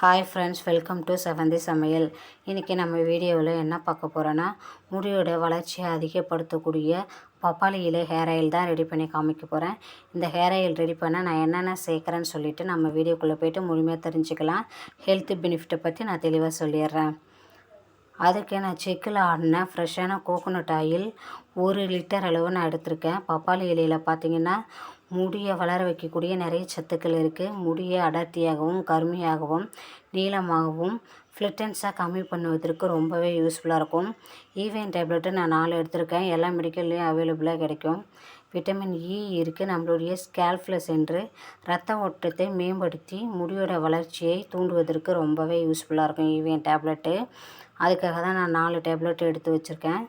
Hi friends welcome to செவந்தி சமையல் இன்றைக்கி நம்ம வீடியோவில் என்ன பார்க்க போகிறோன்னா முடியோட வளர்ச்சியை அதிகப்படுத்தக்கூடிய பப்பாளி இலை ஹேர் ஆயில் தான் ரெடி பண்ணி காமிக்க போகிறேன் இந்த ஹேர் ஆயில் ரெடி பண்ண நான் என்னென்ன சேர்க்குறேன்னு சொல்லிவிட்டு நம்ம வீடியோக்குள்ளே போய்ட்டு முழுமையாக தெரிஞ்சுக்கலாம். ஹெல்த் பெனிஃபிட்டை பற்றி நான் தெளிவாக சொல்லிடுறேன். அதுக்கு நான் செக்கில் ஆடின ஃப்ரெஷ்ஷான கோகோனட் ஆயில் ஒரு லிட்டர் அளவு நான் எடுத்திருக்கேன். பப்பாளி இலையில் பார்த்தீங்கன்னா முடியை வளர வைக்கக்கூடிய நிறைய சத்துக்கள் இருக்குது முடியை அடர்த்தியாகவும் கருமையாகவும் நீளமாகவும் ஃப்ளிட்டன்ஸாக கம்மி பண்ணுவதற்கு ரொம்பவே யூஸ்ஃபுல்லாக இருக்கும். ஈவன் டேப்லெட்டு நான் நாலு எடுத்திருக்கேன். எல்லா மெடிக்கல்லையும் அவைலபிளாக கிடைக்கும். விட்டமின் இ e இருக்குது நம்மளுடைய ஸ்கேல்ஃபில் சென்று ரத்த ஓட்டத்தை மேம்படுத்தி முடியோட வளர்ச்சியை தூண்டுவதற்கு ரொம்பவே யூஸ்ஃபுல்லாக இருக்கும் ஈவிஎன் டேப்லெட்டு அதுக்காக தான் நான் நாலு டேப்லெட் எடுத்து வச்சுருக்கேன்.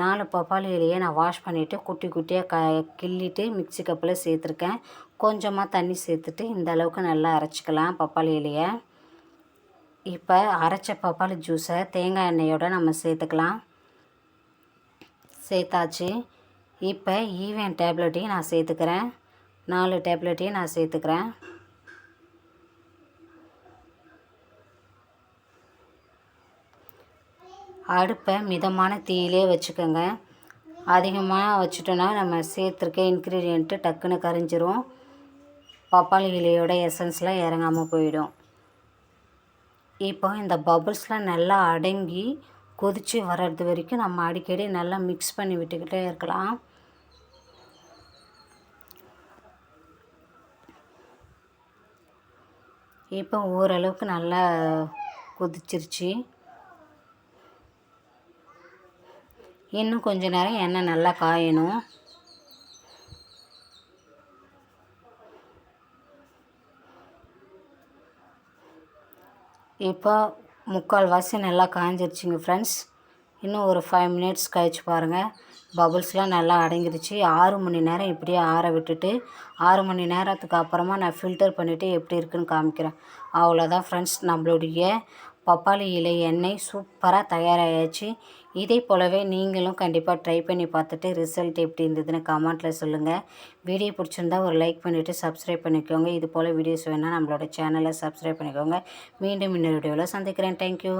நாலு பப்பாளி இலையை நான் வாஷ் பண்ணிவிட்டு குட்டி குட்டியாக க கிள்ளிட்டு மிக்சி கப்பில் சேர்த்துருக்கேன். கொஞ்சமாக தண்ணி சேர்த்துட்டு இந்த அளவுக்கு நல்லா அரைச்சிக்கலாம் பப்பாளி இலையை. இப்போ அரைச்ச பப்பாளி ஜூஸை தேங்காய் எண்ணெயோடு நம்ம சேர்த்துக்கலாம். சேர்த்தாச்சு. இப்போ ஈவன் டேப்லெட்டையும் நான் சேர்த்துக்கிறேன். நாலு டேப்லெட்டையும் நான் சேர்த்துக்கிறேன். அடுப்பை மிதமான தீயிலே வச்சுக்கோங்க. அதிகமாக வச்சுட்டோன்னா நம்ம சேர்த்துருக்க இன்க்ரீடியண்ட்டு டக்குன்னு கரைஞ்சிரும். பப்பாளி இலையோட எசன்ஸ்லாம் இறங்காமல் போயிடும். இப்போ இந்த பபுள்ஸ்லாம் நல்லா அடங்கி கொதித்து வர்றது வரைக்கும் நம்ம அடிக்கடி நல்லா மிக்ஸ் பண்ணி விட்டுக்கிட்டே இருக்கலாம். இப்போ ஓரளவுக்கு நல்லா கொதிச்சிருச்சு. இன்னும் கொஞ்ச நேரம் எண்ணெய் நல்லா காயணும். இப்போ முக்கால் வாசி நல்லா காய்ஞ்சிருச்சுங்க ஃப்ரெண்ட்ஸ் இன்னும் ஒரு ஃபைவ் மினிட்ஸ் கழிச்சு பாருங்கள் பபுள்ஸ்லாம் நல்லா அடங்கிருச்சு. ஆறு மணி நேரம் இப்படியே ஆற விட்டுட்டு ஆறு மணி நேரத்துக்கு அப்புறமா நான் ஃபில்டர் பண்ணிவிட்டு எப்படி இருக்குன்னு காமிக்கிறேன். அவ்வளோதான் ஃப்ரெண்ட்ஸ் நம்மளுடைய பப்பாளி இலை எண்ணெய் சூப்பராக தயாராகிடுச்சு இதே போலவே நீங்களும் கண்டிப்பாக ட்ரை பண்ணி பார்த்துட்டு ரிசல்ட் எப்படி இருந்ததுன்னு கமெண்ட்டில் சொல்லுங்கள் வீடியோ பிடிச்சிருந்தா ஒரு லைக் பண்ணிவிட்டு சப்ஸ்கிரைப் பண்ணிக்கோங்க. இது போல் வீடியோஸ் வேணால் நம்மளோட சேனலை சப்ஸ்கிரைப் பண்ணிக்கோங்க. மீண்டும் இன்னொரு வீடியோவில் சந்திக்கிறேன். தேங்க்யூ